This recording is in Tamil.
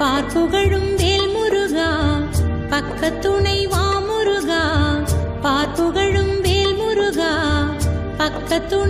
பார்ப்புகழும் வேல் முருகா பக்கத்துணை வா முருகா பார்ப்புகழும் வேல் முருகா பக்கத்துணை